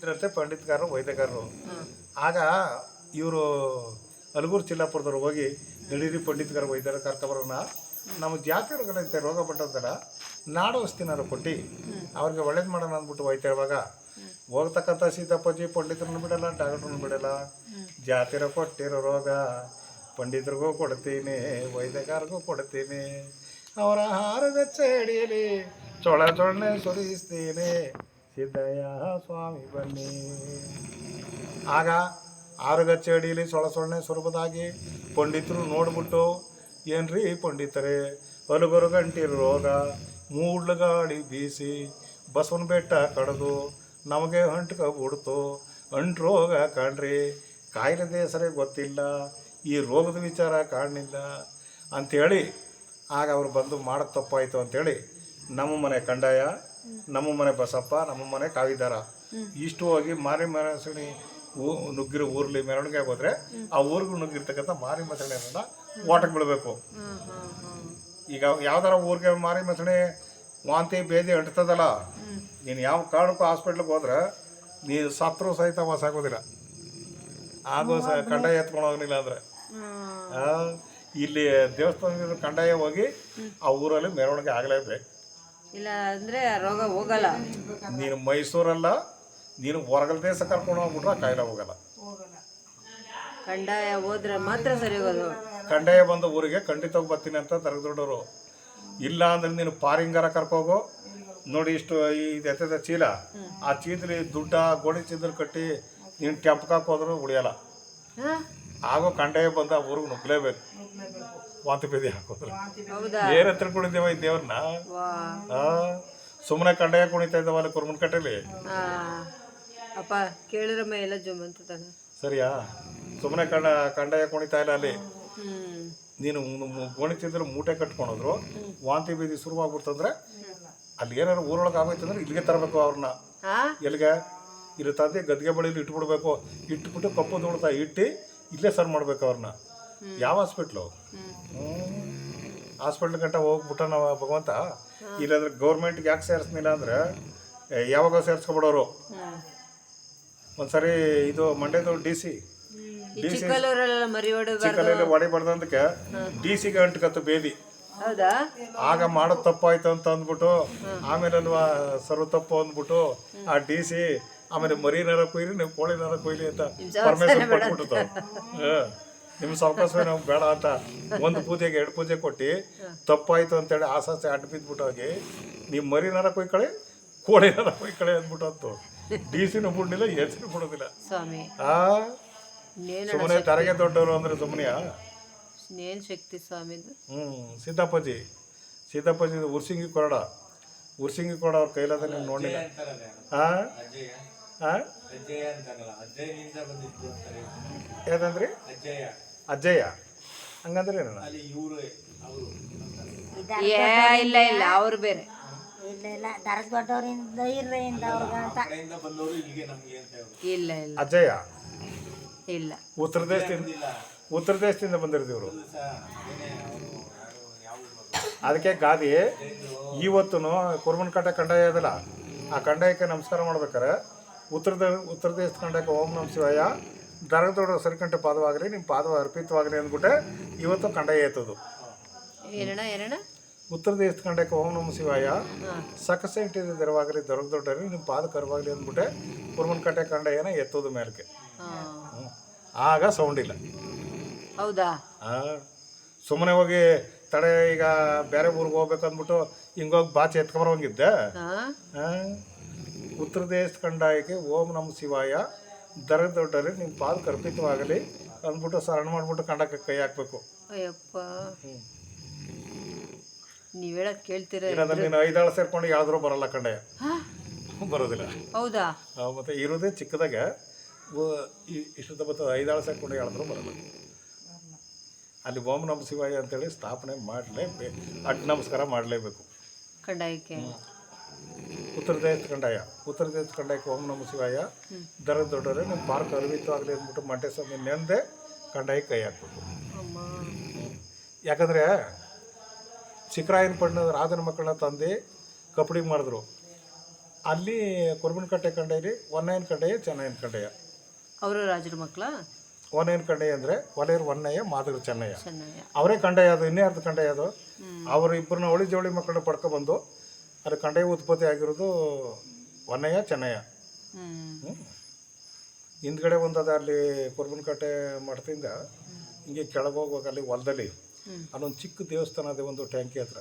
ಇದ್ರಂತೆ ಪಂಡಿತ್ಗಾರರು ವೈದ್ಯಗಾರರು ಆಗ ಇವರು ಅಲಗೂರು ಚಿಲ್ಲಾಪುರದವ್ರು ಹೋಗಿ ನಡೀರಿ ಪಂಡಿತ್ಗಾರ ವೈದ್ಯರ ಕರ್ಕೊಬರೋಣ ನಮ್ಮ ಜಾತಿ ರೋಗದಂತೆ ರೋಗ ಬಂದದ್ದಲ್ಲ ನಾಡು ವಸ್ತಿನಾರು ಕೊಟ್ಟು ಅವ್ರಿಗೆ ಒಳ್ಳೇದು ಮಾಡೋಣ ಅಂದ್ಬಿಟ್ಟು ವೈದ್ಯ ಇರುವಾಗ ಹೋಗ್ತಕ್ಕಂಥ ಸೀತಾಪ್ಪಾಜಿ ಪಂಡಿತರನ್ನು ಬಿಡಲ್ಲ ಡಾಕ್ಟ್ರನ್ನು ಬಿಡಲ್ಲ. ಜಾತಿರ ಕೊಟ್ಟಿರೋ ರೋಗ ಪಂಡಿತರಿಗೂ ಕೊಡ್ತೀನಿ ವೈದ್ಯಗಾರಿಗೂ ಕೊಡ್ತೀನಿ. ಅವರ ಹಾರದ ಚಡಿಯಲ್ಲಿ ಚೊಳ ಚೊಳ್ಳೆ ಸುರಿಸ್ತೀನಿ. ಸಿದ್ದಯ್ಯ ಸ್ವಾಮಿ ಬನ್ನಿ. ಆಗ ಆರುಗಚ್ಚೆ ಅಡಿಯಲ್ಲಿ ಸೊಳ ಸೊಳ್ಳೆ ಸ್ವರೂಪದಾಗಿ ಪಂಡಿತರು ನೋಡ್ಬಿಟ್ಟು, ಏನ್ರಿ ಪಂಡಿತರೇ, ಹಲಗರು ಗಂಟಿ ರೋಗ ಮೂಡ್ಲು ಗಾಳಿ ಬೀಸಿ, ಬಸವನ ಬೆಟ್ಟ ಕಡ್ದು, ನಮಗೆ ಹಂಟ್ಕ ಬಿಡ್ತು ಅಂಟು ರೋಗ ಕಾಣ್ರಿ, ಕಾಯಿಲೆ ಹೆಸರೇ ಗೊತ್ತಿಲ್ಲ, ಈ ರೋಗದ ವಿಚಾರ ಕಾಣಲಿಲ್ಲ ಅಂಥೇಳಿ ಆಗ ಅವ್ರು ಬಂದು ಮಾಡೋದು ತಪ್ಪಾಯಿತು ಅಂಥೇಳಿ ನಮ್ಮ ಮನೆ ಕಂಡಾಯ ನಮ್ಮ ಮನೆ ಬಸಪ್ಪ ನಮ್ಮ ಮನೆ ಕಾವಿದಾರ ಇಷ್ಟು ಹೋಗಿ ಮಾರಿ ಮರಸಣಿ ನುಗ್ಗಿರೋ ಊರ್ಲಿ ಮೆರವಣಿಗೆ ಹೋದ್ರೆ ಆ ಊರಿಗೂ ನುಗ್ಗಿರ್ತಕ್ಕಂಥ ಮಾರಿ ಮಸಣೆಯನ್ನ ಓಟಕ್ಕೆ ಬೀಳಬೇಕು ಈಗ ಯಾವ್ದಾರ ಊರಿಗೆ ಮಾರಿ ಮಸಣೆ ವಾಂತಿ ಬೇದಿ ಅಂಟ್ತದಲ್ಲ ನೀನು ಯಾವ ಕಾರಣಕ್ಕೂ ಹಾಸ್ಪಿಟ್ಲಿಗೆ ಹೋದ್ರೆ ನೀನು ಸತ್ರು ಸಹಿತ ವಾಸ ಆಗೋದಿಲ್ಲ. ಆಗೋ ಸ ಕಂಡಾಯ ಎತ್ಕೊಂಡು ಹೋಗಲಿಲ್ಲ ಅಂದ್ರೆ. ಇಲ್ಲಿ ದೇವಸ್ಥಾನದಿಂದ ಕಂಡಾಯ ಹೋಗಿ ಆ ಊರಲ್ಲಿ ಮೆರವಣಿಗೆ ಆಗಲೇಬೇಕು. ಇಲ್ಲ ಅಂದ್ರೆ ರೋಗ ಹೋಗಲ್ಲ. ನೀನು ಮೈಸೂರಲ್ಲ ನೀನು ಹೊರಗಲ ದೇಶ ಕರ್ಕೊಂಡು ಹೋಗ್ಬಿಟ್ರೆ ಕಾಯಿಲೆ ಹೋಗಲ್ಲ. ಕಂಡಾಯ ಹೋದ್ರೆ ಮಾತ್ರ ಸರಿ ಹೋಗೋದು. ಕಂಡಾಯ ಬಂದ ಊರಿಗೆ ಖಂಡಿತವಾಗಿ ಬರ್ತೀನಿ ಅಂತ ದೊಡ್ಡವರು. ಇಲ್ಲ ಅಂದ್ರೆ ನೀನು ಪಾರಿಂಗಾರ ಕರ್ಕೋಗು ನೋಡಿ ಇಷ್ಟು ಈ ಎತ್ತದ ಚೀಲ. ಆ ಚೀಲದಲ್ಲಿ ದುಡ್ಡ ಗೋಡೆ ಚೀಲ ಕಟ್ಟಿ ನೀನು ಟೆಂಪ್ಕಾಕ್ ಹೋದ್ರೂ ಉಳಿಯಲ್ಲ. ಹಾ? ಆಗೋ ಕಂಡಾಯ ಬಂದ ಊರಿಗೆ ನುಗ್ಲೇಬೇಕು. ವಾಂತಿ ಬೇದಿ ಹಾಕೋದ್ರೆ ಏನ್ ಹತ್ರ ಕುಣಿದೇವ ಈ ದೇವ್ರನ್ನ? ಸುಮ್ಮನೆ ಕಂಡಾಯ ಕುಣಿತಾ ಇದ್ದಾವಲ್ಲ ಕುರ್ಮನ್ ಕಟ್ಟೆಲಿ? ಅಪ್ಪ ಕೇಳಿರಮ್ಮ ಎಲ್ಲ ಜುಮ್ ಸರಿಯಾ? ಸುಮ್ಮನೆ ಕಂಡ ಕಂಡಾಯ ಕುಣಿತಾ ಇಲ್ಲ ಅಲ್ಲಿ. ನೀನು ಗೋಣಿತಿದ್ರೆ ಮೂಟೆ ಕಟ್ಕೊಂಡೋದ್ರು. ವಾಂತಿ ಬೀದಿ ಶುರುವಾಗ್ಬಿಡ್ತಂದ್ರೆ ಅಲ್ಲಿ ಏನಾರು ಊರೊಳಗೆ ಆಗೋಯ್ತಂದ್ರೆ ಇಲ್ಲಿಗೆ ತರಬೇಕು ಅವ್ರನ್ನ. ಎಲ್ಲಿಗೆ? ಇಲ್ಲಿ ತಂದೆ ಗದ್ಗೆ ಬಳಿಲಿ ಇಟ್ಬಿಡ್ಬೇಕು. ಇಟ್ಬಿಟ್ಟು ಕಪ್ಪು ದುಡ್ತಾ ಇಟ್ಟು ಇಲ್ಲೇ ಸರ್ ಮಾಡ್ಬೇಕು ಅವ್ರನ್ನ ಯಾವ ಹಾಸ್ಪಿಟ್ಲು ಹಾಸ್ಪಿಟ್ಲ್ ಗಂಟ ಹೋಗ್ಬಿಟ್ಟ ನಾವು ಭಗವಂತ. ಇಲ್ಲಾಂದ್ರೆ ಗೌರ್ಮೆಂಟ್ಗೆ ಯಾಕೆ ಸೇರಿಸ್ನಿಲ್ಲ ಅಂದ್ರೆ ಯಾವಾಗ ಸೇರಿಸ್ಕೊಬಿಡೋರು. ಒಂದ್ಸರಿ ಇದು ಮಂಡ್ಯದ ಡಿ ಸಿ ಡಿ ಚಿಕ್ಕಲ್ಲೂರಲ್ಲ ಮರಿ ಹೊಡಿಬಾರ್ದು ಚಿಕ್ಕಲ್ಲಿ ಹೊಡಿಬಾರ್ದಂದಕ್ಕೆ ಡಿ ಸಿಗೆ ಅಂಟ್ಕತ್ತು ಬೇದಿ. ಆಗ ಮಾಡೋದು ತಪ್ಪಾಯ್ತು ಅಂತ ಅಂದ್ಬಿಟ್ಟು ಆಮೇಲೆ ಅಲ್ವಾ ಸರ್ವ ತಪ್ಪು ಅಂದ್ಬಿಟ್ಟು ಆ ಡಿ ಸಿ ಆಮೇಲೆ ಮರಿ ನರ ಕೊಯ್ಲಿ ನೀವು ಕೋಳಿ ನರ ಕೊಯ್ಲಿ ಅಂತ ಪರ್ಮಿಷನ್ ಕೊಟ್ಬಿಟ್ಟು ನಿಮ್ಮ ಸಾವಕಾಶ ನಾವು ಬೇಡ ಅಂತ ಒಂದು ಪೂಜೆಗೆ ಎರಡು ಪೂಜೆ ಕೊಟ್ಟು ತಪ್ಪಾಯ್ತು ಅಂತೇಳಿ ಆಸಾಸೆ ಅಡ್ಡ ಬಿದ್ಬಿಟ್ಟು ಹೋಗಿ ನೀವು ಮರಿ ನರ ಕೊಯ್ಕಳೆ ಕೋಳಿ ನರ ಕೊಯ್ಕಳೆ ಅಂದ್ಬಿಟ್ಟು ಡಿ ಸಿನೂ ಬಿಡ್ಲಿಲ್ಲ ಎಸಿನೂ ಬಿಡೋದಿಲ್ಲ ಸ್ವಾಮಿ. ಆ? ಸುಮ್ಮನೆ ತರಗೆ ದೊಡ್ಡವರು ಅಂದ್ರೆ ಸುಮ್ಮನೆಯಾ ಏನು ಶಕ್ತಿ ಸ್ವಾಮಿದು. ಹ್ಞೂ ಸೀತಾಪ್ಪಾಜಿ ಸೀತಾಪ್ಪಾಜಿ ಉರ್ಸಿಂಗಿ ಕೊರಡ. ಉರ್ಸಿಂಗಿ ಕೊರಡ ಅವ್ರ ಕೈಲಾದ ನೀವು ನೋಡಿಲ್ಲ ಹಾಂ ಹಾಂ ಯಾವ್ದಂದ್ರಿ ಅಜ್ಜಯ್ಯ ಹಂಗಂದ್ರೆ ಏ ಇಲ್ಲ ಇಲ್ಲ ಅವ್ರು ಬೇರೆ. ಇಲ್ಲ ಇಲ್ಲ ದರಸ್ ದೊಡ್ಡವರಿಂದ ಇರ್ರೆಯಿಂದ ಅವ್ರಿಗೆ ಅಂತ ಇಲ್ಲ ಇಲ್ಲ. ಅಜ್ಜಯ್ಯ ಇಲ್ಲ. ಉತ್ತರ ದೇಶದಿಂದ ಉತ್ತರ ದೇಶದಿಂದ ಬಂದಿರ್ತೀವ್ರು ಅದಕ್ಕೆ ಗಾದಿ ಇವತ್ತು ಕುರ್ಮನ್ ಕಟ್ಟ ಕಂಡಾಯ ಅದಲ್ಲ ಆ ಕಂಡಾಯಕ್ಕೆ ನಮಸ್ಕಾರ ಮಾಡ್ಬೇಕಾರೆ ಉತ್ತರದ ಉತ್ತರ ದೇಶ ಕಂಡಾಯಕ್ಕೆ ಓಂ ನಮ ಶಿವಯ್ಯ ದರದೊಡ ಸರಿಕಂಠ ಪಾದವಾಗಲಿ ನಿಮ್ಮ ಪಾದ ಅರ್ಪಿತವಾಗಲಿ ಅಂದ್ಬಿಟ್ಟೆ ಇವತ್ತು ಕಂಡ ಏತದು. ಉತ್ತರ ದೇಶ ಕಂಡಕ್ಕೆ ಓಂ ನಮ್ ಶಿವಯ್ಯ ಸಕಸ ಇಟ್ಟಿದ ದರವಾಗಲಿ ದೊಡ್ಡ ದೊಡ್ಡರಿ ನಿಮ್ಮ ಪಾದ ಕರವಾಗಲಿ ಅಂದ್ಬಿಟ್ಟೆ ಕುರ್ಮನ್ ಕಟ್ಟೆ ಕಂಡಾಯನ ಎತ್ತೋದು ಮೇಲಕ್ಕೆ. ಆಗ ಸೌಂಡ್ ಇಲ್ಲ. ಹೌದಾ? ಸುಮ್ಮನೆ ಹೋಗಿ ತಡೆ ಈಗ ಬೇರೆ ಊರಿಗೆ ಹೋಗ್ಬೇಕಂದ್ಬಿಟ್ಟು ಹಿಂಗೋಗಿ ಬಾಚಿ ಎತ್ಕೊಂಬರೋಂಗಿದ್ದೆ ಹಾಂ? ಉತ್ತರ ದೇಶ ಕಂಡಾಯಕ್ಕೆ ಓಂ ನಮ ಶಿವಾಯ. ದರ ದೊಡ್ಡರಿ ನಿಮ್ಮ ಪಾದ ಕರ್ಪಿತವಾಗಲಿ ಅಂದ್ಬಿಟ್ಟು ಸರಣ ಮಾಡ್ಬಿಟ್ಟು ಕಂಡಕ್ಕೆ ಕೈ ಹಾಕ್ಬೇಕು. ಅಯ್ಯಪ್ಪ. ನೀವು ಹೇಳಕ್ ಕೇಳ್ತೀರ ಇಲ್ಲಾಂದ್ರೆ ನೀನು ಐದಾಳು ಸೇರ್ಕೊಂಡು ಯಾವ್ದಾರು ಬರಲ್ಲ ಕಂಡಾಯ ಬರೋದಿಲ್ಲ. ಹೌದಾ? ಆ, ಮತ್ತೆ ಇರೋದೇ ಚಿಕ್ಕದಾಗ ವ- ಈ- ಬರ್ತದೆ ಐದಾಳು ಸೇರ್ಕೊಂಡು ಯಾವ್ದಾರು ಬರಲ್ಲ. ಅಲ್ಲಿ ಓಂ ನಮ ಶಿವಾಯ ಅಂತೇಳಿ ಸ್ಥಾಪನೆ ಮಾಡಲೇಬೇಕು. ಅಡ್ ನಮಸ್ಕಾರ ಮಾಡಲೇಬೇಕು. ಕಂಡಾಯಕ್ಕೆ ಉತ್ತರ ದೇಶದ ಕಂಡಾಯ. ಉತ್ತರದೇಶ ಕಂಡಾಯಕ್ಕೆ ಓಂ ನಮ ಶಿವಾಯ. ದರ ದೊಡ್ಡವರೇ ನಿಮ್ಮ ಪಾರ್ಕ್ ಆಗಲಿ ಅಂದ್ಬಿಟ್ಟು ಮಂಟೇಸ್ವಾಮಿ ನೆಂದೆ ಕಂಡಾಯಕ್ಕೆ ಕೈ ಹಾಕ್ಬಿಟ್ಟು ಯಾಕಂದರೆ ಚಿಕ್ಕರಾಯನ ಪಣ್ಣದ ರಾಜನ ಮಕ್ಕಳನ್ನ ತಂದು ಕಪಡಿ ಮಾಡಿದ್ರು. ಅಲ್ಲಿ ಕುರುಬನಕಟ್ಟೆ ಕಂಡೆಯಲ್ಲಿ ಒನ್ನಯ್ಯನ ಕಂಡೆಯ ಚೆನ್ನಯ್ಯನ ಕಂಡೆಯ. ಅವರು ರಾಜರ ಮಕ್ಕಳ? ಒನ್ನಯ್ಯನ ಕಂಡಯ್ಯ ಅಂದರೆ ಒಲೆಯರ್ ಒನ್ನಯ್ಯ ಮಾದರಿ ಚೆನ್ನಯ್ಯ. ಅವರೇ ಕಂಡೆಯ ಅದು ಇನ್ನೇ ಅರ್ಧ ಕಂಡೆಯ ಅದು. ಅವರು ಇಬ್ಬರನ್ನ ಒಳಿ ಜೋಳಿ ಮಕ್ಕಳನ್ನ ಪಡ್ಕೊಬಂದು ಅದು ಕಂಡೆ ಉತ್ಪತ್ತಿ ಆಗಿರೋದು ಒನ್ನಯ್ಯ ಚೆನ್ನಯ್ಯ. ಹ್ಞೂ ಹಿಂದ್ಗಡೆ ಒಂದದ ಅಲ್ಲಿ ಕುರ್ಬನಕಟ್ಟೆ ಮಠದಿಂದ ಹಿಂಗೆ ಕೆಳಗೆ ಹೋಗುವಾಗ ಅಲ್ಲಿ ಹೊಲದಲ್ಲಿ ಅಲ್ಲೊಂದು ಚಿಕ್ಕ ದೇವಸ್ಥಾನ ಅದೇ ಒಂದು ಟ್ಯಾಂಕಿ ಹತ್ರ.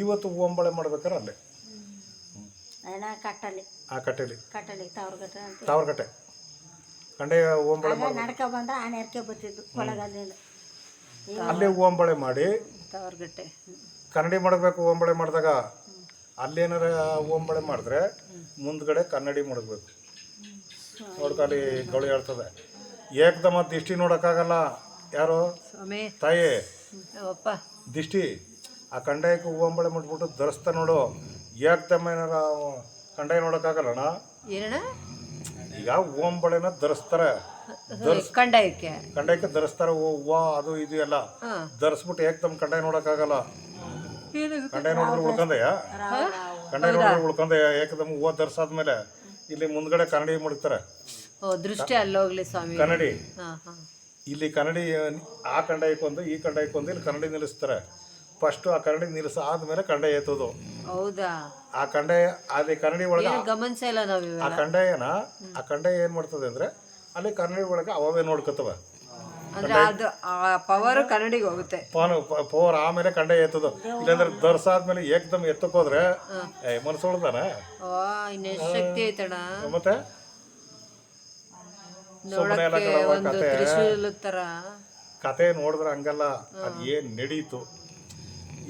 ಇವತ್ತು ಹೋಂಬಳೆ ಮಾಡ್ಬೇಕಾರೆ ಅಲ್ಲೇ. ಆ ಕಟ್ಟೆಲಿ. ಕಟ್ಟಲಿ ತವ್ರ ಕಟ್ಟ ಅಂತ ತಾವರಕಟ್ಟೆ ಕಂಡೆಯ ಹೂವಂಬಳೆ ಆಗ ನಡ್ಕ ಬಂದ್ರೆ ಆ ನೆರ್ಕೆ ಬರ್ತಿದ್ದು ಕೊಳಗದಿಂದ ಅಲ್ಲೇ ಹೋಂಬಳೆ ಮಾಡಿ ತಾವರ್ಗಟ್ಟೆ. ಕನ್ನಡಿ ಮಾಡಬೇಕು ಹೋಂಬಳೆ ಮಾಡಿದಾಗ. ಅಲ್ಲೇನಾರ ಓಂಬಳೆ ಮಾಡಿದ್ರೆ ಮುಂದ್ಗಡೆ ಕನ್ನಡಿ ಮಾಡಬೇಕು ನೋಡ್ಕಲ್ಲಿ ಗೌಳಿ ಹೇಳ್ತದೆ. ಏಕದಮ ದಿಷ್ಟಿ ನೋಡೋಕ್ಕಾಗಲ್ಲ. ಯಾರು? ತಾಯಿ. ದಿಷ್ಟಿ. ಆ ಕಂಡಾಯಕ್ಕೆ ಓಂಬಳೆ ಮಾಡ್ಬಿಟ್ಟು ಧರಿಸ್ತಾ ನೋಡು. ಏಕದಮ ಏನಾರ ಕಂಡಾಯ ನೋಡೋಕ್ಕಾಗಲ್ಲಣ್ಣ? ಈಗ ಓಂಬಳೆನ ಧರಿಸ್ತಾರೆ. ಕಂಡಾಯಕ್ಕೆ ಕಂಡಾಯಕ್ಕೆ ಧರಿಸ್ತಾರೆ. ಹೂವು ಅದು ಇದು ಎಲ್ಲ. ಧರಿಸ್ಬಿಟ್ಟು ಏಕದಮ್ ಕಂಡಾಯ ನೋಡೋಕ್ಕಾಗಲ್ಲ. ಉಳ್ಕೊಂದಯ್ಯ ಧರಿಸಾದ್ಮೇಲೆ ಇಲ್ಲಿ ಮುಂದ್ಗಡೆ ಕನ್ನಡಿ ಮುಡ್ತಾರೆ ಓ ದೃಷ್ಟಿ ಅಲ್ಲೋಗ್ಲಿ ಸ್ವಾಮಿ. ಕನ್ನಡಿ. ಹಾಂ ಹಾಂ. ಇಲ್ಲಿ ಕನ್ನಡಿ ಆ ಕಂಡಾಯಕ್ಕೊಂದು ಈ ಕಂಡಾಯಕ್ಕೊಂದು ಇಲ್ಲಿ ಕನ್ನಡಿ ನಿಲ್ಲಿಸ್ತಾರೆ. ಫಸ್ಟ್ ಆ ಕನ್ನಡಿ ನಿಲ್ಲಿಸ ಆದ್ಮೇಲೆ ಕಂಡಾಯ ಎತ್ತೋದು ಹೌದಾ? ಆ ಕಂಡಾಯ ಅಲ್ಲಿ ಕನ್ನಡಿ ಒಳಗೆ ಏನು ಗಮನಿಸ ಇಲ್ಲ ನಾವು ಆ ಕಂಡಾಯನ ಆ ಕಂಡಾಯ ಏನು ಮಾಡ್ತದೆ ಅಂದ್ರೆ ಅಲ್ಲಿ ಕನ್ನಡಿ ಒಳಗೆ ಅವೇ ನೋಡ್ಕೊತವ. ಅಂದ್ರೆ ಅದು ಆ ಪವರ್ ಕನ್ನಡಿಗೆ ಹೋಗುತ್ತೆ. ಫೋನ್ ಪವರ್ ಆಮೇಲೆ ಕಂಡ ಎತ್ತದು. ಇಲ್ಲಾಂದ್ರೆ ದರ್ಸಾದ್ಮೇಲೆ ಏಕದಮ್ ಎತ್ತಕ್ಕೋದ್ರೆ ಏ ಮನಸ್ಸು ಉಳ್ದಾನ? ಓ ಇನ್ನೆಷ್ಟು ಶಕ್ತಿ ಐತಣ ಮತ್ತೆ? ಸುಮ್ಮನೆ ಎಲ್ಲ ನೋಡಕ್ಕೆ ಕಣವ್ವ ಒಂದು ಕತೆ. ತ್ರಿಶೂಲ ತರ ಕತೆ ನೋಡಿದ್ರೆ ಹಂಗಲ್ಲ ಅದು ಏನು ನಡೀತು?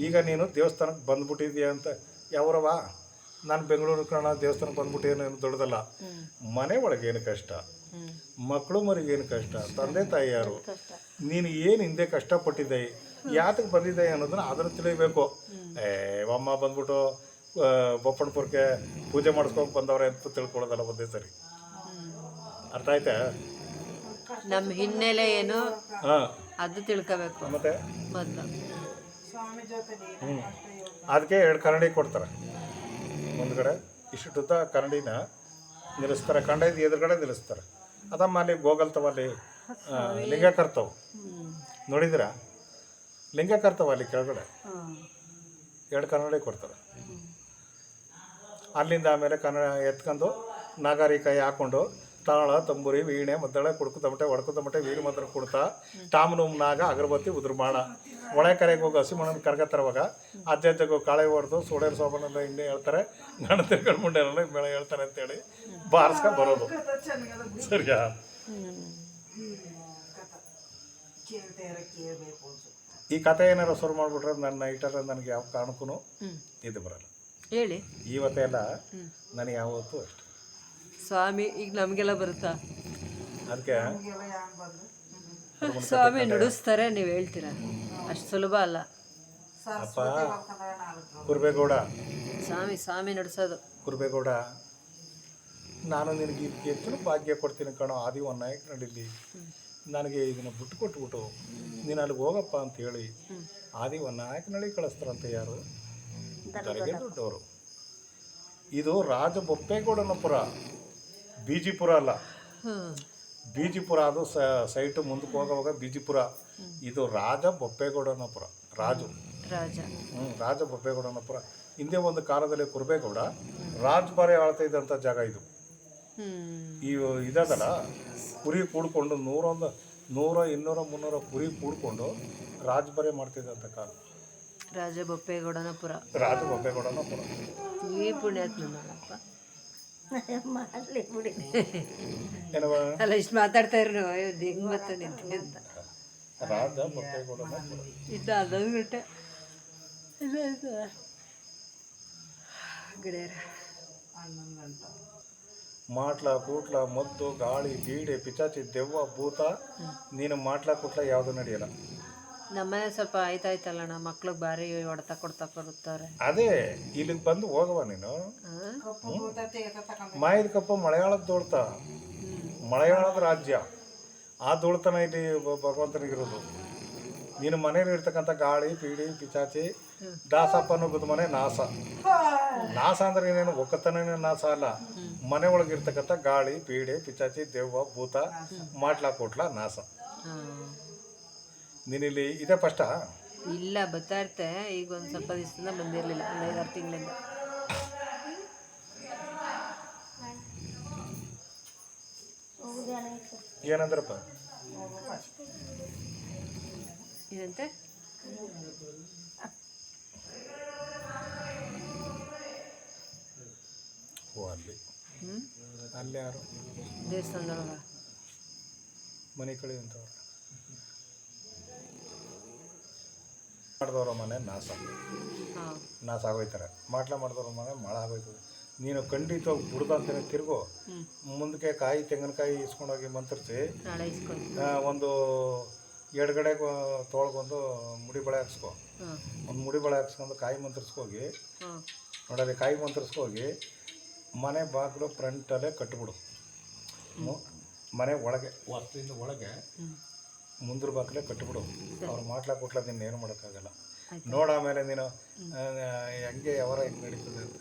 ಈಗ ನೀನು ದೇವಸ್ಥಾನಕ್ಕೆ ಬಂದ್ಬಿಟ್ಟಿದ್ಯ ಅಂತ ಯಾವ್ರವ ನಾನು ಬೆಂಗಳೂರು ಕಣ ದೇವಸ್ಥಾನಕ್ಕೆ ಬಂದ್ಬಿಟ್ಟೇನು ಏನು ದೊಡ್ಡದಲ್ಲ. ಮನೆ ಒಳಗೆ ಏನು ಕಷ್ಟ? ಮಕ್ಕಳು ಮರಿಗೆ ಏನು ಕಷ್ಟ ತಂದೆ ತಾಯಿ ಯಾರು ನೀನು ಏನು ಹಿಂದೆ ಕಷ್ಟಪಟ್ಟಿದ್ದೆ ಯಾತಕ್ಕೆ ಬಂದಿದ್ದೆ ಅನ್ನೋದನ್ನ ಅದನ್ನು ತಿಳಿಬೇಕು. ಏ ಅಮ್ಮ ಬಂದ್ಬಿಟ್ಟು ಬಪ್ಪಣಪುರಕ್ಕೆ ಪೂಜೆ ಮಾಡಿಸ್ಕೊಂಡು ಬಂದವ್ರೆ ಅಂತ ತಿಳ್ಕೊಳ್ಳೋದಲ್ಲ ಒಂದೇ ಸರಿ. ಅರ್ಥ ಆಯ್ತಾ? ನಮ್ಮ ಹಿನ್ನೆಲೆ ಏನು? ಹಾಂ. ಅದು ತಿಳ್ಕೋಬೇಕು. ಮತ್ತೆ? ಹ್ಞೂ ಅದಕ್ಕೆ ಎರಡು ಕನ್ನಡಿ ಕೊಡ್ತಾರೆ. ಮುಂದ್ಗಡೆ ಇಷ್ಟುದ್ದ ಕನ್ನಡಿನ ನಿಲ್ಲಿಸ್ತಾರೆ ಕಂಡ ಎದುರುಗಡೆ ನಿಲ್ಲಿಸ್ತಾರೆ. ಅದಮ್ಮ ಅಲ್ಲಿ ಗೋಗಲ್ತವ ಅಲ್ಲಿ ಆ, ಲಿಂಗ ಕರ್ತವು ನೋಡಿದ್ರ ಲಿಂಗ ಕರ್ತವ ಅಲ್ಲಿ ಕೆಳಗಡೆ ಎರಡು ಕನ್ನಡ ಕೊಡ್ತಾರೆ. ಅಲ್ಲಿಂದ ಆಮೇಲೆ ಕನ್ನಡ ಎತ್ಕೊಂಡು ನಾಗರಿಕ ಹಾಕ್ಕೊಂಡು ತಾಳ ತಂಬುರಿ ವೀಣೆ ಮದ್ದಳೆ ಕುಡ್ಕು ತಮಟೆ ಒಡಕು ತಮಟೆ ವೀರ ಮಂತ್ರ ಕುಡ್ತಾ ಟಾಮನು ನಾಗ ಅಗರಬತ್ತಿ ಉದುರ್ಮಾಣ ಒಳೆ ಕರೆಗೆ ಹೋಗಿ ಹಸಿಮಣ್ಣನ ಕರ್ಗತ್ತರವಾಗ ಅಜ್ಜ ಅಜ್ಜಗೂ ಕಾಳೆ ಹೊಡೆದು ಸೋಡೇರ್ ಸೋಬನ ಹಿಂದೆ ಹೇಳ್ತಾರೆ ಗಣ ತಿರ್ಗಡ್ ಮುಂಡೆ ಮೇಳ ಹೇಳ್ತಾರೆ ಅಂತೇಳಿ ಬಾರಿಸ್ಕ ಬರೋದು. ಸರಿಯಾ? ಈ ಕತೆ ಏನಾರು ಶುರು ಮಾಡ್ಬಿಟ್ರೆ ನನ್ನ ನೈಟರ ನನಗೆ ಯಾವ ಕಾರಣಕ್ಕೂ ಇದು ಬರಲ್ಲ. ಹೇಳಿ. ಇವತ್ತೆಲ್ಲ ನನಗೆ ಯಾವತ್ತೂ ಅಷ್ಟೆ ಸ್ವಾಮಿ ಈಗ ನಮಗೆಲ್ಲ ಬರುತ್ತಾ? ಅದಕ್ಕೆ? ಸ್ವಾಮಿ ನುಡಿಸ್ತಾರೆ ನೀವು ಹೇಳ್ತೀರಾ? ಅಷ್ಟು ಸುಲಭ ಅಲ್ಲ. ಅಪ್ಪ ಕುರ್ಬೇಗೌಡ. ಸ್ವಾಮಿ ಸ್ವಾಮಿ ನಡೆಸೋದು. ಕುರ್ಬೇಗೌಡ ನಾನು ನಿನಗೆ ಇದಕ್ಕೆ ಹೆಚ್ಚಿನ ಭಾಗ್ಯ ಕೊಡ್ತೀನಿ ಕಣೋ ಆದಿ ಒಂದು ನಾಯಕ ನಡೀಲಿ. ನನಗೆ ಇದನ್ನು ಬಿಟ್ಟು ಕೊಟ್ಬಿಟ್ಟು ನೀನು ಅಲ್ಲಿಗೆ ಹೋಗಪ್ಪ ಅಂತ ಹೇಳಿ ಆದಿ ಒಂದು ನಾಯಕ ನಡಿ ಕಳಿಸ್ತಾರಂತೆ ಯಾರು? ತಲೆಗೆ ದೊಡ್ಡವರು. ಇದು ರಾಜ ಬೊಪ್ಪೇಗೌಡನಪುರ ಬೀಜಿಪುರ ಅಲ್ಲ. ಬಿಜಿಪುರ ಅದು ಸೈಟು ಮುಂದಕ್ಕೆ ಹೋಗುವಾಗ ಬಿಜಿಪುರ. ಇದು ರಾಜ ಬೊಪ್ಪೇಗೌಡನಪುರ ರಾಜು. ರಾಜ. ಹ್ಞೂ ರಾಜ ಬೊಪ್ಪೇಗೌಡನಪುರ ಹಿಂದೆ ಒಂದು ಕಾಲದಲ್ಲಿ ಕುರುಬೇಗೌಡ ರಾಜ್ಬಾರಿ ಆಳ್ತಾ ಇದ್ದಂಥ ಜಾಗ ಇದು. ಈ ಇದದಲ್ಲ ಕುರಿ ಕೂಡ್ಕೊಂಡು ನೂರೊಂದು ನೂರ ಇನ್ನೂರ ಮುನ್ನೂರ ಕುರಿ ಕೂಡ್ಕೊಂಡು ರಾಜ್ಬಾರಿ ಮಾಡ್ತಿದ್ದಂಥ ಕಾಲ. ರಾಜ ಬೊಪ್ಪೇಗೌಡನಪುರ ರಾಜ ಬೊಪ್ಪೇಗೌಡನಪುರ ಈ ಪುಣ್ಯಾತ್ಮ ನೋಡಪ್ಪ ಮಾಡಲಿ ಬಿಡಿ. ಏನವ ಅಲ್ಲ ಇಷ್ಟು ಮಾತಾಡ್ತಾ ಇರೋ ನೀವು ಅಯ್ಯೋ ಹೆಂಗ್ ಮತ್ತೆ ನಿಂತೆ ಅಂತ. ರಾಜ ಬೊಪ್ಪೇಗೌಡನಪುರ ಇದು ಅದೊಂದು ಬಿಟ್ಟೆ ಇಲ್ಲ. ಇದು ಗಿಡೇರ ಮಾಟ್ಲ ಕೂಟ್ಲ ಮದ್ದು ಗಾಳಿ ಬೀಡೆ ಪಿಚಾಚಿ ದೆವ್ವ ಭೂತ. ನೀನು ಮಾಟ್ಲ ಕೂಟ್ಲ ಯಾವುದು ನಡೆಯಲ್ಲ. ನಮ್ಮನೆ ಸ್ವಲ್ಪ ಆಯ್ತಾಯ್ತಲ್ಲಣ್ಣ ಮಕ್ಳಿಗೆ ಭಾರಿ ಹೊಡ್ತಾ ಕೊಡ್ತಾ ಬರುತ್ತಾರೆ. ಅದೇ ಇಲ್ಲಿಗೆ ಬಂದು ಹೋಗವ ನೀನು? ಮಾಯದ ಕಪ್ಪ ಮಲಯಾಳದ ದೋಳ್ತ. ಮಲಯಾಳದ ರಾಜ್ಯ. ಆ ದೋಳ್ತನ ಇಲ್ಲಿ ಭಗವಂತನಿಗಿರೋದು. ನೀನು ಮನೇಲಿ ಇರ್ತಕ್ಕಂಥ ಗಾಳಿ ಪೀಡಿ ಪಿಚಾಚಿ ದಾಸಪ್ಪ ಅನ್ನೋದು ಮನೆ ನಾಸ. ನಾಸ ಅಂದ್ರೆ ಏನೇನು? ಒಕ್ಕತನೇ ನಾಸ ಅಲ್ಲ. ಮನೆ ಒಳಗಿರ್ತಕ್ಕಂಥ ಗಾಳಿ ಪೀಡೆ ಪಿಚಾಚಿ ದೆವ್ವ ಭೂತ ಮಾಟ್ಲಾ ಕೊಟ್ಲ ನಾಶ ಹಾಂ. ನೀನಿಲ್ಲಿ ಇದೆ ಫಸ್ಟಾ? ಇಲ್ಲ ಬರ್ತಾ ಇರ್ತೆ. ಈಗ ಒಂದು ಸ್ವಲ್ಪ ದಿವಸದಿಂದ ಬಂದಿರಲಿಲ್ಲ. ಒಂದು ಐದಾರು ತಿಂಗಳಿಂದ. ಏನಂದ್ರಪ್ಪ? ಏನಂತೆ? ಓ ಅಲ್ಲಿ. ಹ್ಞೂ ಅಲ್ಲಿ ಯಾರು? ದೇವಸ್ಥಾನದೊಳಗೆ. ಮನೆ ಅಂತವ್ರು. ಮಾಡಿದವ್ರ ಮನೆ ನಾಶ ನಾಶ ಆಗೋಯ್ತಾರೆ. ಮಾಟ್ಲ ಮಾಡಿದವ್ರ ಮನೆ ಮಳೆ ಆಗೋಯ್ತದೆ. ನೀನು ಖಂಡಿತವಾಗಿ ಬಿಡ್ದ ಅಂತಾನೆ ತಿರುಗು ಮುಂದಕ್ಕೆ ಕಾಯಿ ತೆಂಗಿನಕಾಯಿ ಇಸ್ಕೊಂಡೋಗಿ ಮಂತ್ರಿಸಿ ಒಂದು ಎಡಗಡೆ ತೊಳ್ಕೊಂಡು ಮುಡಿ ಬಳೆ ಹಾಕ್ಸ್ಕೊ. ಒಂದು ಮುಡಿ ಬಳೆ ಹಾಕ್ಸ್ಕೊಂಡು ಕಾಯಿ ಮಂತ್ರಿಸ್ಕೋಗಿ ಹಾಂ. ನೋಡಲ್ಲಿ ಕಾಯಿ ಮಂತ್ರಿಸ್ಕೋಗಿ ಮನೆ ಬಾಗಿಲು ಫ್ರಂಟಲ್ಲೇ ಕಟ್ಬಿಡು. ಮನೆ ಒಳಗೆ ವಸ್ತಿಯಿಂದ ಒಳಗೆ ಮುಂದ್ರ ಬಾಕಲೇ ಕಟ್ಬಿಡು. ಅವ್ರು ಮಾಟ್ಲಾ ಕೊಟ್ಲ ನಿನ್ನ ಏನು ಮಾಡೋಕ್ಕಾಗಲ್ಲ. ನೋಡಾಮೇಲೆ ನೋಡ ಆಮೇಲೆ ನೀನು ಹೆಂಗೆ ಯಾವಾರ ಹೆಂಗೆ ನಡೀತದೆ? ಅಂತ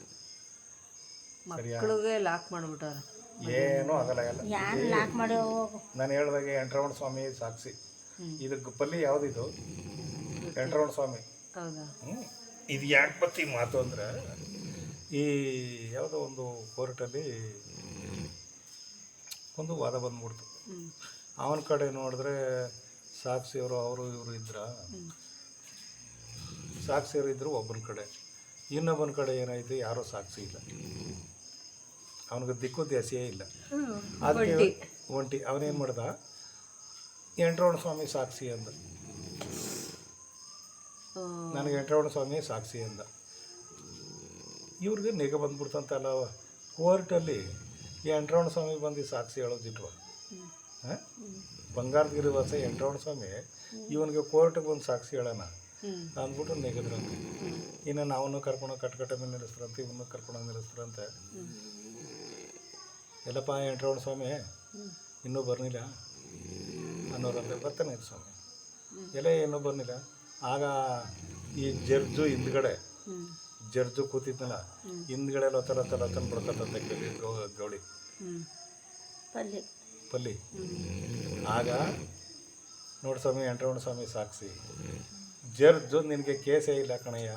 ಮಕ್ಕಳಿಗೆ ಲಾಕ್ ಮಾಡಿಬಿಟ್ಟಾರ ಏನೂ ಆಗಲ್ಲ ಎಲ್ಲ. ಯಾರು ಲಾಕ್ ಮಾಡಿ ಹೋಗು. ನಾನು ಹೇಳ್ದಾಗೆ ಎಂಟ್ರವಣ ಸ್ವಾಮಿ ಸಾಕ್ಷಿ. ಇದಕ್ಕೆ ಇದು ಪಲ್ಲಿ ಯಾವುದಿದು? ಎಂಟ್ರವಣ ಸ್ವಾಮಿ. ಇದು ಯಾಕೆ ಬತ್ತಿ ಮಾತು ಅಂದರೆ ಈ ಯಾವುದೋ ಒಂದು ಕೋರ್ಟಲ್ಲಿ ಒಂದು ವಾದ ಬಂದ್ಬಿಡ್ತು. ಅವನ ಕಡೆ ನೋಡಿದ್ರೆ ಸಾಕ್ಷಿಯವರು ಅವರು ಇವರು ಇದ್ರ ಸಾಕ್ಷಿಯವರು ಇದ್ರು ಒಬ್ಬನ ಕಡೆ. ಇನ್ನೊಬ್ಬನ ಕಡೆ ಏನಾಯ್ತು ಯಾರೋ ಸಾಕ್ಷಿ ಇಲ್ಲ. ಅವನಿಗೆ ದಿಕ್ಕು ದ್ಯಾಸಿಯೇ ಇಲ್ಲ. ಅದಕ್ಕೆ ಒಂಟಿ. ಒಂಟಿ. ಅವನೇನು ಮಾಡ್ದ? ಎಂಟ್ರವಣ ಸ್ವಾಮಿ ಸಾಕ್ಷಿ ಅಂದ. ನನಗೆ ಎಂಟ್ರವಣ ಸ್ವಾಮಿ ಸಾಕ್ಷಿ ಅಂದ. ಇವ್ರಿಗೆ ನಿಗ ಬಂದ್ಬಿಡ್ತಂತಲ್ಲ ಕೋರ್ಟಲ್ಲಿ ಈ ಎಂಟ್ರವಣ ಸ್ವಾಮಿ ಬಂದು ಸಾಕ್ಷಿ ಹೇಳೋದಿಟ್ವ ಹಾಂ? ಬಂಗಾರದ ಗಿರಿವಾಸ ಎಂಟ್ರವಣ ಸ್ವಾಮಿ ಇವನಿಗೆ ಕೋರ್ಟಿಗೆ ಬಂದು ಸಾಕ್ಷಿ ಹೇಳೋಣ. ಅಂದ್ಬಿಟ್ಟು ನೆಗದ್ರಂತೆ. ಇನ್ನು ನಾವನ್ನು ಕರ್ಕೊಂಡು ಕಟ್ಕಟ್ಟ ಮೇಲೆ ನಿಲ್ಲಿಸ್ತಾರಂತ ಇವನ್ನೂ ಕರ್ಕೊಂಡು ನಿಲ್ಲಿಸ್ತಾರಂತೆ ಎಲ್ಲಪ್ಪ ಎಂಟ್ರವಣ ಸ್ವಾಮಿ ಇನ್ನೂ ಬರ್ನಿಲ್ಲ. ಅನ್ನೋರಂತೆ. ಬರ್ತಾನೆ ಇದು ಸ್ವಾಮಿ. ಎಲ್ಲ ಇನ್ನೂ ಬರ್ನಿಲ್ಲ. ಆಗ ಈ ಜರ್ಜು ಹಿಂದ್ಗಡೆ ಜರ್ಜು ಕೂತಿದ್ನಲ್ಲ ಹಿಂದ್ಗಡೆ ಲೊತ್ತ ಲೊತ್ತ ಲೊತ್ತನ ಬಿಡ್ಕತ್ತಂತೆ ಗೌಳಿ. ಗೌ- ಗೌಡಿ ಹ್ಞೂ ಪಲ್ಲಿ ಆಗ ನೋಡಿ ಸ್ವಾಮಿ ಎಂಟ್ರವಣ ಸ್ವಾಮಿ ಸಾಕ್ಷಿ. ಜರ್ಜು ನಿನಗೆ ಕೇಸೇ ಇಲ್ಲ ಕಣಯ್ಯ.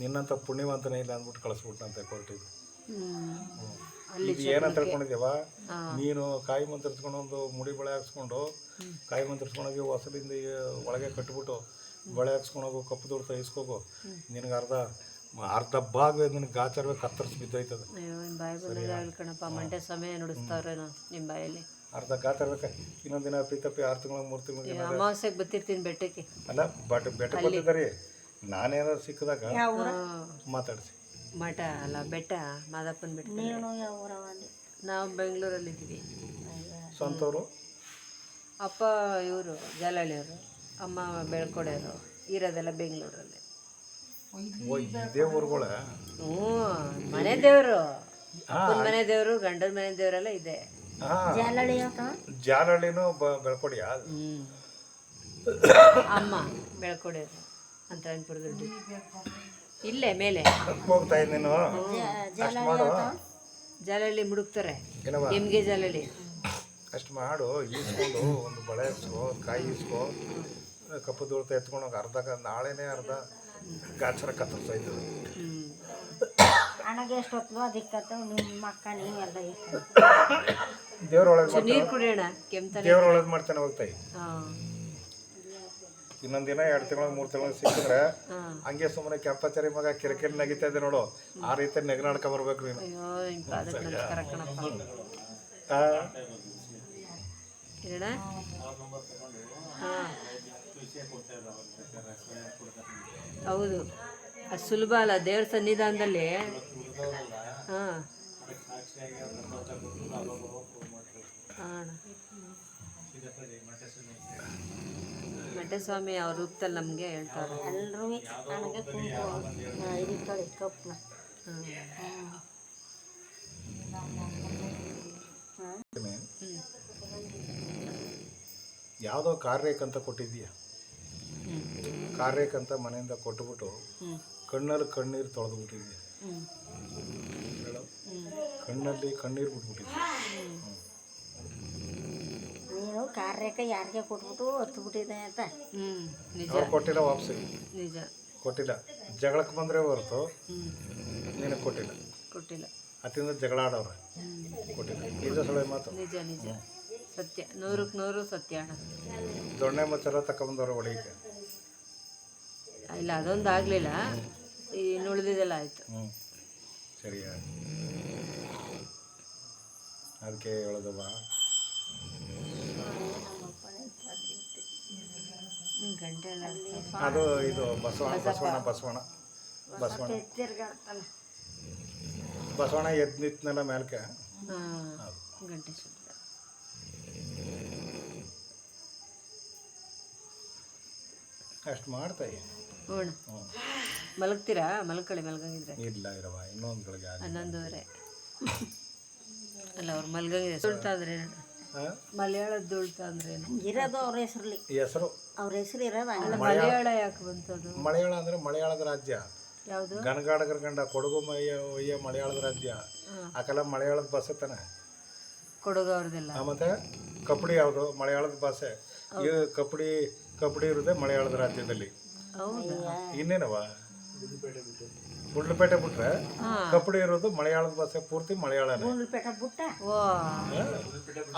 ನಿನ್ನಂಥ ಪುಣ್ಯವಂತನೇ ಇಲ್ಲ ಅಂದ್ಬಿಟ್ಟು ಕಳಿಸ್ಬಿಟ್ನಂತೆ ಕೋರ್ಟಿಗೆ. ಇದು ಏನಂತ ತಿಳ್ಕೊಂಡಿದ್ದೀವ ಹಾಂ. ನೀನು ಕಾಯಿ ಮಂತ್ರಿಸ್ಕೊಂಡು ಒಂದು ಮುಡಿ ಬಳೆ ಹಾಕ್ಸ್ಕೊಂಡು ಕಾಯಿ ಮಂತ್ರಿಸ್ಕೊಂಡೋಗಿ ಹೊಸಲಿಂದ ಒಳಗೆ ಕಟ್ಬಿಟ್ಟು ಬಳೆ ಹಾಕ್ಸ್ಕೊಂಡೋಗು ಕಪ್ಪು ದುಡ್ಡು ಇಸ್ಕೋಗು ನಿನಗೆ ಅರ್ಧ. ಅರ್ಧ ಭಾಗ ನಿನಗೆ ಗಾಚಾರವೇ ಕತ್ತರಿಸಿ ಬಿದ್ದೋಯ್ತದೆ. ಬಾಯಿ ಕಣಪ್ಪ ಮಂಡ್ಯ ಸಮಯ ನುಡಿಸ್ತಾವ್ರೇನೋ ನಿಮ್ಮ ಬಾಯಲ್ಲಿ. ಅರ್ಧ ಗಾತ್ರ ಇನ್ನೊಂದು ದಿನ ಪಿತಪ್ಪಿ ತಪ್ಪಿ ಆರು ತಿಂಗಳ ಮೂರು ತಿಂಗಳ ಅಮಾವಾಸ್ಯೆಗೆ ಬತ್ತಿರ್ತೀನಿ ಬೆಟ್ಟಕ್ಕೆ. ಅಲ್ಲ ಬಟ್ ಬೆಟ್ಟ ಬಂದಿದ್ದಾರೆ. ನಾನೇನಾದ್ರು ಸಿಕ್ಕಿದಾಗ ಮಾತಾಡಿಸಿ. ಮಠ ಅಲ್ಲ ಬೆಟ್ಟ ಮಾದಪ್ಪನ ಬೆಟ್ಟ ನಾವು ಬೆಂಗಳೂರಲ್ಲಿ ಇದ್ದೀವಿ ಸ್ವಂತವರು? ಅಪ್ಪ ಇವರು ಜಾಲಹಳ್ಳಿಯವರು ಅಮ್ಮ ಬೆಳ್ಕೊಡೆಯವರು ಇರೋದೆಲ್ಲ ಬೆಂಗಳೂರಲ್ಲಿ. ಊರುಗಳ ಹ್ಞೂ ಮನೆ ದೇವರು. ಅಪ್ಪನ ಮನೆ ದೇವರು ಗಂಡನ ಮನೆ ದೇವರೆಲ್ಲ ಇದೆ. ಹಾಂ. ಜಾಲಳಿ ಅಂತ ಜಾಲಹಳ್ಳಿನೂ ಬ ಬೆಳ್ಕೊಡಿಯಾ ಹ್ಞೂ ಅಮ್ಮ ಬೆಳ್ಕೊಡಿ ಅಂತ ದುಡ್ಡು. ಇಲ್ಲೇ ಮೇಲೆ. ಹೋಗ್ತಾ ಇದ್ದೀನಿ ಜಾಲಹಳ್ಳಿ ಮುಡುಕ್ತಾರೆ. ನಿಮಗೆ ಜಾಲಹಳ್ಳಿ ಅಷ್ಟು ಮಾಡು ಈಸ್ಕೊಂಡು ಒಂದು ಬಳೆ ಇಸ್ಕೊ ಕಾಯಿ ಇಸ್ಕೊ. ಕಪ್ಪು ದೂಳ್ತ ಎತ್ಕೊಂಡು ಅರ್ಧ ನಾಳೆನೇ ಅರ್ಧ. ಗಾಚಾರ ಕತ್ತರಿಸ್ತಾ ಇದ್ದது ಹ್ಞೂ ಹಣಗೆ ಎಷ್ಟು ಹೊತ್ತು ಅದಕ್ಕೆ ನಿಮ್ಮ ಅಕ್ಕ ನೀವೆಲ್ಲ ಇತ್ತು ದೇವ್ರ ಒಳಗೆ ನೀರು ಕುಡಿಯೋಣ ಕೆಮ್ತಾನೆ ದೇವ್ರ ಒಳಗೆ ಮಾಡ್ತಾನೆ ಹೋಗ್ತಾ ಇನ್ನೊಂದು ದಿನ ಎರಡು ತಿಂಗಳ ಮೂರು ತಿಂಗಳ ಸಿಕ್ಕಿದ್ರೆ ಹಂಗೆ ಸುಮ್ಮನೆ ಕೆಂಪಚರಿ ಮಗ ಕಿರಿಕಿರಿ ನಗಿತಾ ಇದೆ ನೋಡು. ಆ ರೀತಿ ನೆಗನಾಡ್ಕ ಬರ್ಬೇಕು ನೀನು. ಹಾಂ. ಹೌದು. ಅದು ಸುಲಭ ಅಲ್ಲ ದೇವ್ರ ಸನ್ನಿಧಾನದಲ್ಲಿ. ಹಾಂ. ಹಾಂ ಮಠಸ್ವಾಮಿ ಅವ್ರ ರೂಪದಲ್ಲಿ ನಮಗೆ ಹೇಳ್ತಾರೆ. ಎಲ್ಲರೂ ಇದಕ್ಕೆ ಕಪ್ಪನ ಯಾವುದೋ ಕಾರ್ಯಕ್ಕಂತ ಕೊಟ್ಟಿದ್ದೀಯ? ಕಾರ್ಯಕ್ಕಂತ ಮನೆಯಿಂದ ಕೊಟ್ಬಿಟ್ಟು ಕಣ್ಣಲ್ಲಿ ಕಣ್ಣೀರು ತೊಳೆದು ಬಿಟ್ಟಿದ್ದೀಯ ಕಣ್ಣಲ್ಲಿ ಕಣ್ಣೀರು ಬಿಟ್ಬಿಟ್ಟಿದ್ದೆ ನೀನು ಕಾರ್ಯಕ್ಕೆ ಯಾರಿಗೆ ಕೊಟ್ಬಿಟ್ಟು ಹತ್ತು ಬಿಟ್ಟಿದೆ ಅಂತ? ಅವ್ರು ಕೊಟ್ಟಿಲ್ಲ ವಾಪಸ್ ನಿಜ. ಕೊಟ್ಟಿಲ್ಲ. ಜಗಳಕ್ಕೆ ಬಂದರೆ ಹೊರತು ನಿನಗೆ ಕೊಟ್ಟಿಲ್ಲ. ಕೊಟ್ಟಿಲ್ಲ. ಅತಿಂದ ಜಗಳ ಆಡವ್ರೆ ಕೊಟ್ಟಿಲ್ಲ. ನಿಜ ಸುಳ್ಳು ಮಾತು? ನಿಜ ನಿಜ. ಸತ್ಯ. ನೂರಕ್ಕೆ ನೂರು ಸತ್ಯ ಅಣ್ಣ. ದೊಣ್ಣೆ ಮಚ್ಚರ ತಗೊಂಬಂದವ್ರೆ ಒಳಗೆ ಇಲ್ಲ ಅದೊಂದು ಆಗಲಿಲ್ಲ. ಇನ್ನು ಉಳಿದಿದ್ದೆಲ್ಲ ಆಯಿತು. ಹ್ಞೂ ಸರಿ. ಅದಕ್ಕೆ ಹೇಳೋದವ ಗಂಟೆ ಎಲ್ಲ ಅದು ಇದು ಬಸವಣ್ಣ ಬಸವಣ್ಣ. ಬಸವಣ್ಣ. ಬಸವಣ್ಣ ಬಸವಣ್ಣ ಎದ್ದು ನಿಂತನಲ್ಲ ಮೇಲ್ಕೆ ಗಂಟೆ ಅಷ್ಟು ಮಾಡ್ತಾ ಹ್ಞೂ. ಮಲಗ್ತೀರಾ? ಮಲ್ಕೊಳ್ಳಿ ಮಲ್ಗಂಗಿದ್ರೆ. ಇಲ್ಲ ಇರವ ಇನ್ನೊಂದು ಆಗಿ ಹನ್ನೊಂದುವರೆ. ಅಲ್ಲ ಅವ್ರು ಮಲ್ಗಂಗಿದೆ ಸುಳ್ತಾ ಅಂದ್ರೆ ಹಾಂ ಮಲಯಾಳದ ದುಳ್ತಾ ಅಂದ್ರೆ ಇರೋದು ಅವ್ರ ಹೆಸರಲ್ಲಿ. ಹೆಸರು? ಅವ್ರ ಹೆಸರು ಇರೋದು ಅಲ್ಲ ಮಲಯಾಳ ಯಾಕೆ ಬಂತದು? ಮಲಯಾಳ ಅಂದ್ರೆ ಮಲಯಾಳದ ರಾಜ್ಯ. ಯಾವುದು? ಗಣಗಾಡಗರ ಗಂಡ ಕೊಡಗು ಮಯ್ಯ ಒಯ್ಯ ಮಲಯಾಳದ ರಾಜ್ಯ. ಆ ಕಾಲ ಮಲಯಾಳದ ಭಾಷೆ ತಾನೆ. ಕೊಡಗು ಅವ್ರದ್ದೆಲ್ಲ ಆ, ಮತ್ತೆ ಕಪಡಿ ಅವರು ಮಲಯಾಳದ ಭಾಷೆ. ಈ ಕಪಡಿ ಕಪಡಿ ಇರೋದೇ ಮಲಯಾಳದ ರಾಜ್ಯದಲ್ಲಿ. ಹೌದಾ? ಇನ್ನೇನವ ಗುಂಡ್ಲಪೇಟೆ ಬಿಟ್ರೆ ಕಬಡ್ಡಿ ಇರೋದು ಮಲಯಾಳದ ಭಾಷೆ ಪೂರ್ತಿ ಮಲಯಾಳ ಗುಂಡ್ಲಪೇಟೆ ಬುಟ್ಟ? ಓ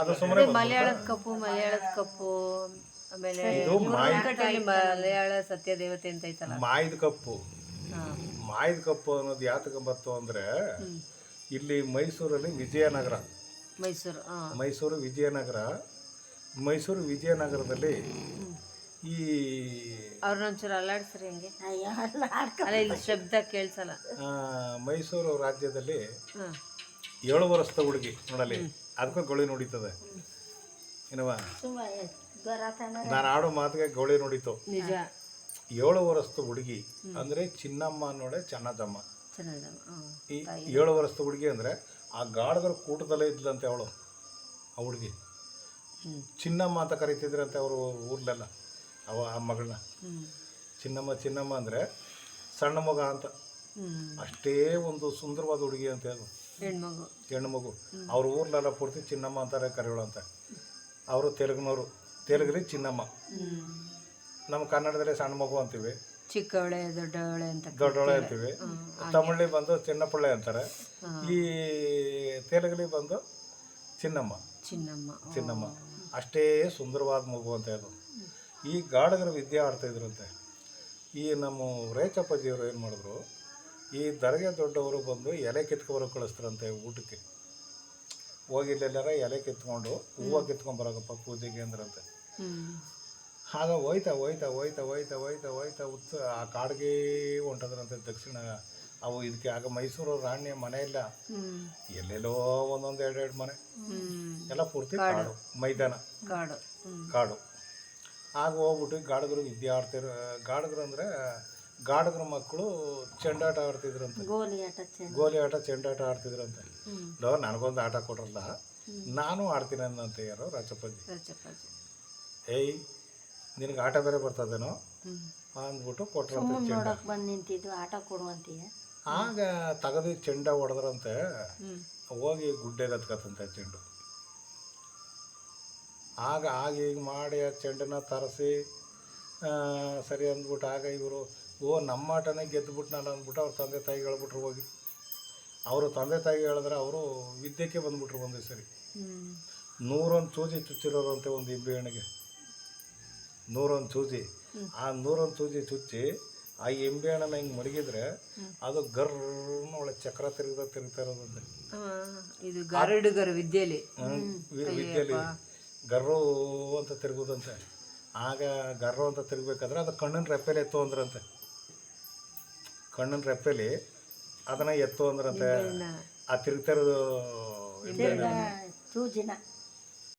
ಅದು ಸುಮ್ಮನೆ ಮಲಯಾಳದ ಕಪ್ಪು ಮಲಯಾಳದ ಕಪ್ಪು ಆಮೇಲೆ ಮಲಯಾಳ ಸತ್ಯ ದೇವತೆ ಅಂತ ಐತಲ್ಲ. ಮಾಯ್ದ ಕಪ್ಪು. ಮಾಯದ ಮಾಯ್ದ ಕಪ್ಪು ಅನ್ನೋದು ಯಾತಕ್ಕೆ ಬಂತು ಅಂದ್ರೆ ಇಲ್ಲಿ ಮೈಸೂರಲ್ಲಿ ವಿಜಯನಗರ. ಮೈಸೂರು ಮೈಸೂರು ವಿಜಯನಗರ ಮೈಸೂರು ವಿಜಯನಗರದಲ್ಲಿ ಈ ಅವ್ರನ್ನೊಂಚೂರು ಅಲ್ಲಾಡ್ಸ್ರಿ ಹಂಗೆ. ಅಲ್ಲ ಇಲ್ಲಿ ಶಬ್ದ ಕೇಳಿಸಲ್ಲ. ಆ, ಮೈಸೂರು ರಾಜ್ಯದಲ್ಲಿ ಏಳು ವರ್ಷದ ಹುಡುಗಿ ನೋಡಲಿ ಅದಕ್ಕೂ ಗೋಳಿ ನುಡಿತದೆ. ಏನವ ನಾನು ಆಡೋ ಮಾತಿಗೆ ಗೋಳಿ ನುಡಿತು. ನಿಜ. ಏಳು ವರ್ಷದ ಹುಡುಗಿ ಅಂದ್ರೆ ಚಿನ್ನಮ್ಮ ನೋಡೆ ಚೆನ್ನದಮ್ಮ ಈ ಏಳು ವರ್ಷದ ಹುಡುಗಿ ಅಂದ್ರೆ ಆ ಗಾಡದ್ರ ಕೂಟದಲ್ಲೇ ಇದ್ಲಂತೆ ಅವಳು ಆ ಹುಡುಗಿ. ಚಿನ್ನಮ್ಮ ಅಂತ ಕರಿತಿದ್ರಂತೆ ಅವರು ಊರ್ಲೆಲ್ಲ. ಅವ ಆ ಮಗಳನ್ನ. ಚಿನ್ನಮ್ಮ ಚಿನ್ನಮ್ಮ ಅಂದರೆ ಸಣ್ಣ ಮಗ ಅಂತ. ಅಷ್ಟೇ ಒಂದು ಸುಂದರವಾದ ಹುಡುಗಿ ಅಂತ ಹೇಳು ಹೆಣ್ಮಗು. ಹೆಣ್ಣು ಮಗು ಅವ್ರ ಊರ್ಲೆಲ್ಲ ಪೂರ್ತಿ ಚಿನ್ನಮ್ಮ ಅಂತಾರೆ ಕರೆಗಳು ಅಂತ ಅವರು ತೆಲುಗಿನವರು. ತೆಲುಗಲ್ಲಿ ಚಿನ್ನಮ್ಮ. ನಮ್ಮ ಕನ್ನಡದಲ್ಲಿ ಸಣ್ಣ ಮಗು ಅಂತೀವಿ. ಚಿಕ್ಕವಳೆ ದೊಡ್ಡವಳೆ ಅಂತ ದೊಡ್ಡವಳೆ ಅಂತೀವಿ. ತಮಿಳ್ಲಿ ಬಂದು ಚಿನ್ನಪಳ್ಳೆ ಅಂತಾರೆ. ಈ ತೆಲುಗಲ್ಲಿ ಬಂದು ಚಿನ್ನಮ್ಮ. ಚಿನ್ನಮ್ಮ. ಚಿನ್ನಮ್ಮ. ಅಷ್ಟೇ ಸುಂದರವಾದ ಮಗು ಅಂತ ಹೇಳೋದು ಈ ಗಾಡಗರ ವಿದ್ಯೆ ಆಡ್ತಾ ಇದ್ರಂತೆ. ಈ ನಮ್ಮ ರೇಚಪ್ಪಾಜಿಯವರು ಏನು ಮಾಡಿದ್ರು ಈ ದರ್ಗೆ ದೊಡ್ಡವರು ಬಂದು ಎಲೆ ಕಿತ್ಕೊಬರೋ ಕಳಿಸ್ತಾರಂತೆ ಊಟಕ್ಕೆ. ಹೋಗಿ ಇಲ್ಲೆಲ್ಲಾರ ಎಲೆ ಕಿತ್ಕೊಂಡು ಹೂವು ಕಿತ್ಕೊಂಬರಕಪ್ಪ ಪೂಜೆಗೆ ಅಂದ್ರಂತೆ. ಆಗ ಹೋಯ್ತಾ ಹೋಯ್ತಾ ಹೋಯ್ತಾ ಹೋಯ್ತಾ ಹೋಯ್ತಾ ಹೋಯ್ತಾ ಉತ್ತ ಆ ಕಾಡಿಗೆ ಹೊಂಟದ್ರಂತೆ ದಕ್ಷಿಣ. ಅವು ಇದಕ್ಕೆ ಆಗ ಮೈಸೂರು ರಾಣಿಯ ಮನೆ ಇಲ್ಲ. ಎಲ್ಲೆಲ್ಲೋ ಒಂದೊಂದು ಎರಡು ಎರಡು ಮನೆ ಎಲ್ಲ ಪೂರ್ತಿ ಕಾಡು. ಮೈದಾನ. ಕಾಡು. ಕಾಡು. ಆಗ ಹೋಗ್ಬಿಟ್ಟು ಗಾಡಗರು ವಿದ್ಯೆ ಆಡ್ತಿರೋ ಗಾಡಗರು ಅಂದರೆ ಗಾಡಗರ ಮಕ್ಕಳು ಚೆಂಡಾಟ ಆಡ್ತಿದ್ರಂತೆ. ಗೋಲಿ ಆಟ ಗೋಲಿ ಆಟ ಚೆಂಡಾಟ ಆಡ್ತಿದ್ರಂತೆ. ಅಂತ ಲೋ ನನಗೊಂದು ಆಟ ಕೊಡ್ರಲ್ಲ. ನಾನು ಆಡ್ತೀನಿ ಅನ್ನಂತೆ ಯಾರು? ರಾಚಪ್ಪಾಜಿ ಏಯ್ ನಿನಗೆ ಆಟ ಬೇರೆ ಬರ್ತದೇನೋ? ಅಂದ್ಬಿಟ್ಟು ಕೊಟ್ರಂತೆ ಬಂದು ನಿಂತಿದ್ದು ಆಟ ಕೊಡುವಂತೀಯ? ಆಗ ತಗದು ಚೆಂಡ ಹೊಡೆದ್ರಂತೆ. ಹೋಗಿ ಗುಡ್ಡೆ ಹತ್ಕತ್ತಂತೆ ಚೆಂಡು. ಆಗ ಆಗ ಹೀಗೆ ಮಾಡಿ ಆ ಚೆಂಡನ್ನ ತರಿಸಿ ಸರಿ ಅಂದ್ಬಿಟ್ಟು ಆಗ ಇವರು ಓ ನಮ್ಮ ಆಟನೇ ಗೆದ್ದುಬಿಟ್ನಲ್ಲ ಅಂದ್ಬಿಟ್ಟು ಅವ್ರ ತಂದೆ ತಾಯಿ ಹೇಳ್ಬಿಟ್ರು ಹೋಗಿ. ಅವರು ತಂದೆ ತಾಯಿ ಹೇಳಿದ್ರೆ ಅವರು ವಿದ್ಯೆಗೆ ಬಂದ್ಬಿಟ್ರು ಒಂದೇ ಸರಿ. ನೂರೊಂದು ಚೂಜಿ ಚುಚ್ಚಿರೋರಂತೆ ಒಂದು ಇಂಬೆ ಹಣ್ಣಿಗೆ ನೂರೊಂದು ಚೂಜಿ ಆ ನೂರೊಂದು ಸೂಜಿ ಚುಚ್ಚಿ ಆ ಎಂಬೆ ಹಣ್ಣನ ಹಿಂಗೆ ಮಡಗಿದ್ರೆ ಅದು ಗರ್ನ ಒಳ್ಳೆ ಚಕ್ರ ತಿರುಗ್ದ ತಿರುಗ್ತಾ ಇರೋದಂತೆ ಹ್ಮ್. ವಿದ್ಯೆಯಲ್ಲಿ ಗರ್ರು ಅಂತ ತಿರುಗುದಂತೆ. ಆಗ ಗರ್ರು ಅಂತ ತಿರುಗಬೇಕಾದ್ರೆ ಅದು ಕಣ್ಣಿನ ರೆಪ್ಪೆಲಿ ಎತ್ತು ಅಂದ್ರಂತೆ. ಕಣ್ಣನ್ ರೆಪ್ಪೆಲಿ ಅದನ್ನ ಎತ್ತು ಅಂದ್ರಂತೆ. ಆ ತಿರುಗ್ತಾ ಇರೋದು